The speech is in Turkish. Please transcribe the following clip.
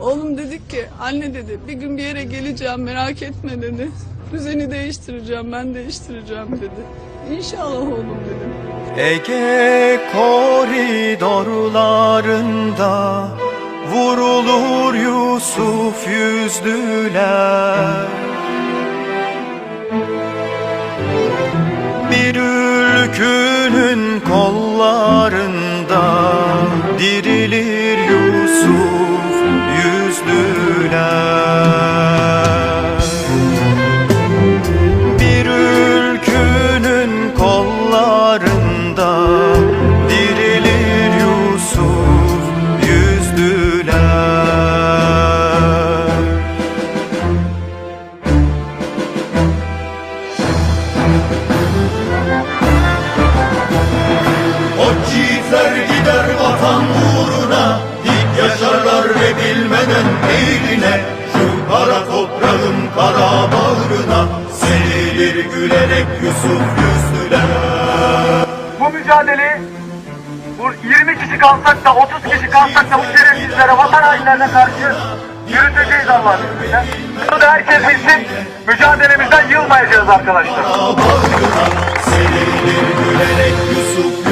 Oğlum dedik ki anne dedi bir gün bir yere geleceğim merak etme dedi. Düzeni değiştireceğim ben değiştireceğim dedi. İnşallah oğlum dedim. Ege koridorlarında vurulur Yusuf yüzlüler Bir ülkünün kollarında dirilir eğrine Şu kara toprağın kara bağrına Serilir gülerek Yusuf yüzlüler bu mücadeleyi bu 20 kişi kalsak da 30 kişi kalsak da bu şerefsizlere, vatan hainlerine karşı yürüteceğiz Allah'ın izniyle. Bunu da herkes bilsin. Mücadelemizden yılmayacağız arkadaşlar. Serilir gülerek Yusuf